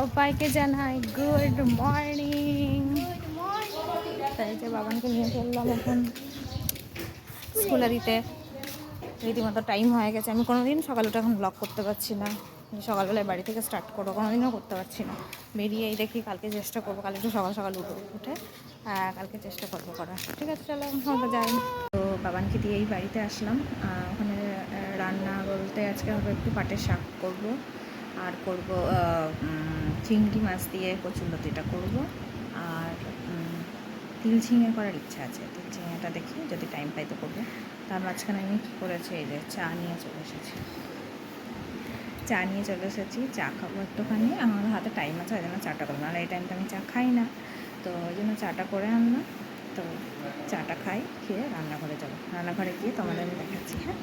সবাইকে জানাই good morning. তাই যে বাবানকে নিয়ে চললাম এখন স্কুলে দিতে রীতিমতো টাইম হয়ে গেছে। আমি কোনোদিন সকাল উঠে এখন ব্লগ করতে পারছি না। সকালবেলায় বাড়ি থেকে স্টার্ট করব, কোনোদিনও করতে পারছি না। বেরিয়েই দেখি কালকে চেষ্টা করব, কালকে একটু সকাল সকাল উঠবো উঠে কালকে চেষ্টা করব করার। ঠিক আছে, চলো, আমরা যাই। তো বাবানকে দিয়েই বাড়িতে আসলাম। ওখানে রান্না বলতে আজকে হবে একটু পাটের শাক করব। আর করব চিংড়ি মাছ দিয়ে কচুলতিটা করব, আর তিল ঝিঙে করার ইচ্ছা আছে। তিল ঝিঙেটা দেখি, যদি টাইম পাই তো করব। তার মাঝখানে আমি কী করেছি, এই যে চা নিয়ে চলে এসেছি। চা নিয়ে চলে এসেছি, চা খাব একটুখানি। আমার হাতে টাইম আছে, ওই জন্য চাটা করব নাহলে এই টাইমটা আমি চা খাই না। তো ওই জন্য চাটা করে আনলাম। তো চাটা খাই, খেয়ে রান্নাঘরে যাব রান্নাঘরে গিয়ে তোমাদের আমি দেখাচ্ছি হ্যাঁ?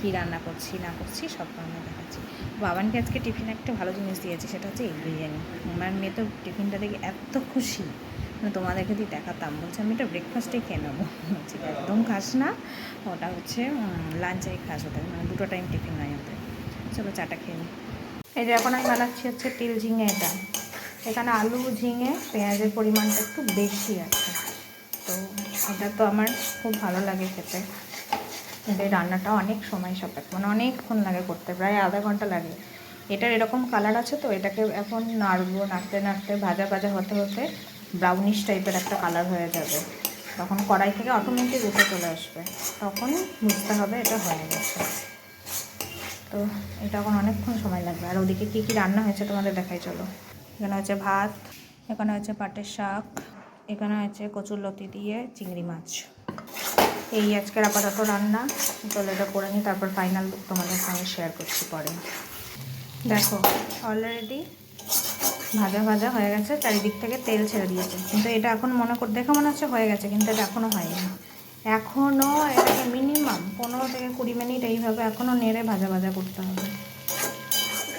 কী রান্না করছি, না করছি, সব তোমাদের দেখাচ্ছি। বাবানকে আজকে টিফিন একটা ভালো জিনিস দিয়েছি, সেটা হচ্ছে এগ বিরিয়ানি। আমার মেয়ে তো টিফিনটা দেখে এত খুশি। মানে তোমাদেরকে দিয়ে দেখাতাম, বলছে, আমি এটা ব্রেকফাস্টে খেয়ে নেব। বলছি, একদম খাস না। ওটা হচ্ছে লাঞ্চেই খাস ওটা মানে দুটো টাইম টিফিন নয় ওদের। চলো চাটা খেয়ে নিই এই যে এখন আমি বানাচ্ছি হচ্ছে তিল ঝিঙে এটা। এখানে আলু ঝিঙে, পেঁয়াজের পরিমাণটা একটু বেশি আছে। তো এটা তো আমার খুব ভালো লাগে খেতে। কিন্তু এই রান্নাটা অনেক সময় সাপেক্ষ মানে অনেকক্ষণ লাগে করতে, প্রায় আধা ঘণ্টা লাগে। এটার এরকম কালার আছে তো, এটাকে এখন নাড়বো, নাড়তে নাড়তে, ভাজা ভাজা হতে হতে ব্রাউনিশ টাইপের একটা কালার হয়ে যাবে। তখন কড়াই থেকে অটোমেটিক উঠে চলে আসবে। তখন বুঝতে হবে এটা হয়ে গেছে। তো এটা এখন অনেকক্ষণ সময় লাগবে। আর ওদিকে কী কী রান্না হয়েছে তোমাদের দেখাই, চলো। এখানে হচ্ছে ভাত, এখানে হচ্ছে পাটের শাক। এখানে হচ্ছে কচুরলতি দিয়ে চিংড়ি মাছ। এই আজকের আপাতত রান্না। চলো এটা করে নিই, তারপর ফাইনাল তোমাদের সঙ্গে শেয়ার করছি পরে। দেখো অলরেডি ভাজা ভাজা হয়ে গেছে, চারিদিক থেকে তেল ছেড়ে দিয়েছে। কিন্তু এটা এখন মনে কর, দেখে মনে হচ্ছে হয়ে গেছে, কিন্তু এটা এখনও হয়নি। এখনও এটাকে মিনিমাম পনেরো থেকে কুড়ি মিনিট এইভাবে এখনও নেড়ে ভাজা ভাজা করতে হবে।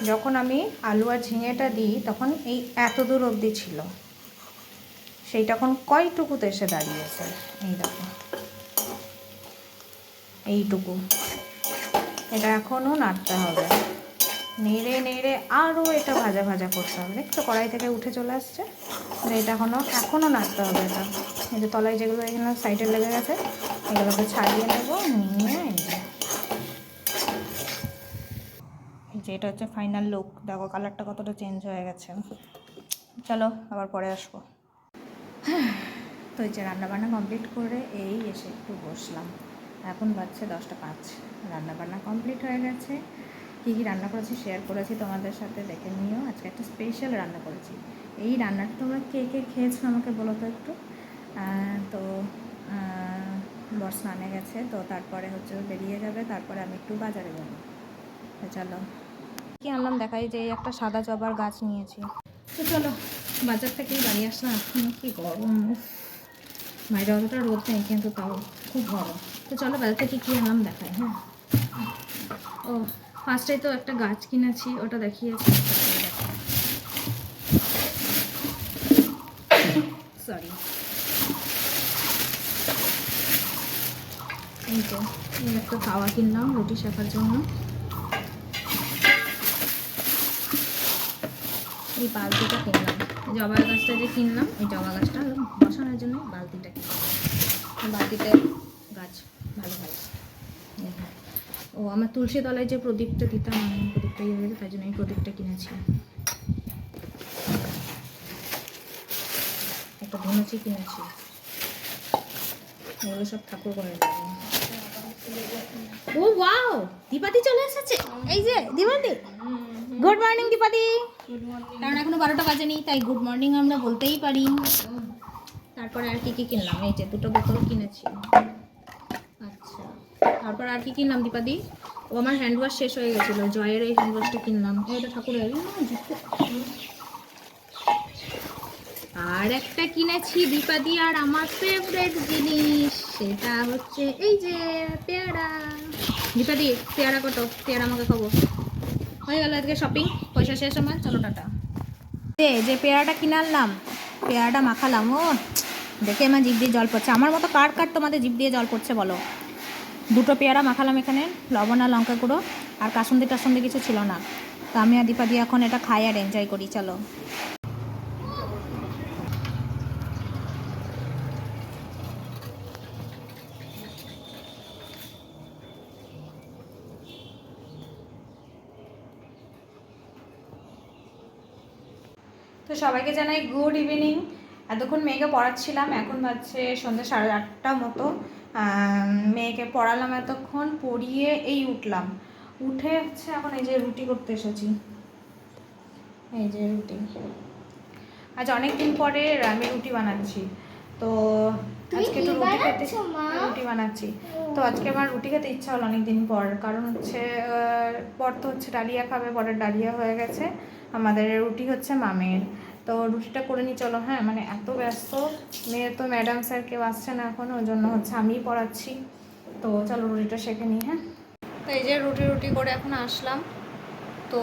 যখন আমি আলু আর ঝিঙেটা দিই, তখন এই এত দূর অবধি ছিল। সেই তখন কয়টুকুতে এসে দাঁড়িয়েছে? এই দেখো। এইটুকু। এটা এখনও নাড়তে হবে। নেড়ে নেড়ে আরও এটা ভাজা ভাজা করতে হবে। দেখছ কড়াই থেকে উঠে চলে আসছে। এটা এখনও এখনও নাড়তে হবে এটা। এই যে তলায় যেগুলো এখানে সাইডে লেগে গেছে, এগুলোকে ছাড়িয়ে নেব, নিয়ে এই যে। এটা হচ্ছে ফাইনাল লুক দেখো কালারটা কতটা চেঞ্জ হয়ে গেছে। চলো আবার পরে আসব। তো এই যে রান্নাবান্না কমপ্লিট করে এই এসে একটু বসলাম। এখন বাজছে দশটা পাঁচ। রান্নাবান্না কমপ্লিট হয়ে গেছে। কী কী রান্না করেছি শেয়ার করেছি তোমাদের সাথে, দেখে নিও। আজকে একটা স্পেশাল রান্না করেছি। এই রান্নাটা তোমরা কে কে খেয়েছো আমাকে বলো তো একটু। তো বর স্নানে গেছে, তো তারপরে হচ্ছে বেরিয়ে যাবে, তারপরে আমি একটু বাজারে যাব। চলো। কি আনলাম দেখাই যে একটা সাদা জবার গাছ নিয়েছি। তো চলো, বাজার থেকেই বাড়ি আসলাম। এখন কি গরম। বাইরে অতটা রোদ নেই, কিন্তু তাও খুব গরম। তো চলো, বাজার থেকে কী আনলাম দেখায় হ্যাঁ? ও ফার্স্টে তো একটা গাছ কিনেছি, ওটা দেখিয়েছি। সরি এই তো একটা খাওয়া কিনলাম, রুটি শেখার জন্য। এই বালতিটা কিনলাম। জবা গাছটা যে কিনলাম, এই জবা গাছটা বসানোর জন্য বালতিটা কিনলাম। এই বালতিতে গাছ ভালো হয়। দেখো। ও, আমার তুলসী তলায় যে প্রদীপটা দিতাম, আমি প্রদীপটা ইয়ে হয়েছে তাই জন্য এই প্রদীপটা কিনেছি। একটা ধনুচি কিনেছি। ওগুলো সব ঠাকুর করে ও, ওয়াও! দীপাদি চলে এসেছে। এই যে, দীপাদি। গুড মর্নিং দীপাদি কারণ এখনও বারোটা বাজেনি, তাই গুড মর্নিং আমরা বলতেই পারি। তারপরে আর কি কি কিনলাম? এই যে দুটো বোতল কিনেছি। আচ্ছা তারপর আর কি কিনলাম দীপাদি ও আমার হ্যান্ড ওয়াশ শেষ হয়ে গেছিল, জয়ের এই হ্যান্ড ওয়াশটা কিনলাম। এটা ঠাকুরের। আর একটা কিনেছি দীপাদি আর আমার ফেভারিট জিনিস, সেটা হচ্ছে এই যে পেয়ারা। দীপাদি পেয়ারা কত? পেয়ারা আমাকে খাব হয়ে গেল আজকে শপিং পয়সা শেষ আমার, চলো টাটা। যে পেয়ারাটা কিনে আনলাম, পেয়ারাটা মাখালাম, ও, দেখে আমার জিভ দিয়ে জল পড়ছে। আমার মতো কার কার তোমাদের জিভ দিয়ে জল পড়ছে বলো? দুটো পেয়ারা মাখালাম এখানে, লবণ আর লঙ্কা গুঁড়ো, আর কাসুন্দি টাসুন্দি কিছু ছিল না। তো আমি আর দীপা দিয়ে এখন এটা খাই আর এনজয় করি, চলো। তো সবাইকে জানাই গুড ইভিনিং। এতক্ষণ মেয়েকে পড়াচ্ছিলাম, এখন বাজছে সন্ধ্যা সাড়ে আটটা মতো। মেয়েকে পড়ালাম এতক্ষণ, পড়িয়ে এই উঠলাম। উঠে হচ্ছে এখন এই যে রুটি করতে এসেছি। এই যে রুটি। আজ অনেক দিন পরে আমি রুটি বানাচ্ছি। তো আজকে একটু রুটি খেতে রুটি বানাচ্ছি। তো আজকে আমার রুটি খেতে ইচ্ছা হলো অনেক দিন পর। কারণ হচ্ছে পর তো হচ্ছে ডালিয়া খাবে পরের ডালিয়া হয়ে গেছে। আমাদের রুটি হচ্ছে মামের। তো রুটিটা করে নিই চলো হ্যাঁ? মানে এত ব্যস্ত। মেয়ে তো ম্যাডাম স্যার কেউ আসছে না এখন ওই জন্য হচ্ছে আমিই পড়াচ্ছি। তো চলো রুটিটা শেখে নিই হ্যাঁ? তো এই যে রুটি রুটি করে এখন আসলাম। তো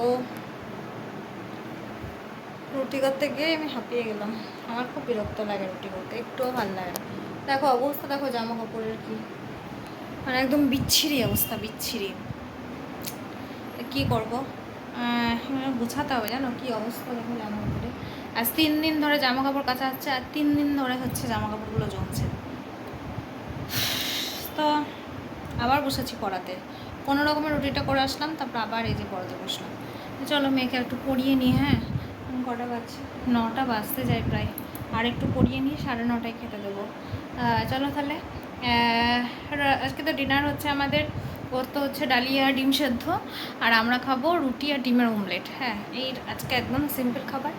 রুটি করতে গিয়ে আমি হাঁপিয়ে গেলাম। আমার খুব বিরক্ত লাগে রুটি করতে একটুও ভালো লাগে না। দেখো অবস্থা দেখো জামা কাপড়ের কি। মানে একদম বিচ্ছিরি অবস্থা, বিচ্ছিরি। কি করব? গুছাতে হবে জানো কি অবস্থা দেখো জামা কাপড়ে আজ তিন দিন ধরে জামা কাপড় কাচা হচ্ছে, আর তিন দিন ধরে হচ্ছে জামা কাপড়গুলো জমছে। তো আবার বসেছি পড়াতে। কোনো রকমের রুটিটা করে আসলাম, তারপর আবার এই যে পড়াতে বসলাম। চলো মেয়েকে একটু পড়িয়ে নিই হ্যাঁ? কটা বাজছে? নটা বাজতে যায় প্রায়। আর একটু পড়িয়ে নিয়ে সাড়ে নটায় খেতে দেবো। চলো তাহলে। আজকে তো ডিনার হচ্ছে আমাদের। ওর তো হচ্ছে ডালিয়া ডিম সেদ্ধ। আর আমরা খাব রুটি আর ডিমের অমলেট হ্যাঁ এই আজকে একদম সিম্পল খাবার।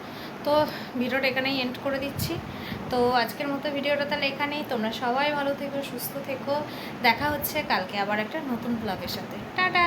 তো ভিডিওটা এখানেই এন্ড করে দিচ্ছি। তো আজকের মতো ভিডিওটা তাহলে এখানেই। তোমরা সবাই ভালো থেকো, সুস্থ থেকো। দেখা হচ্ছে কালকে আবার একটা নতুন ব্লগের সাথে। টাটা!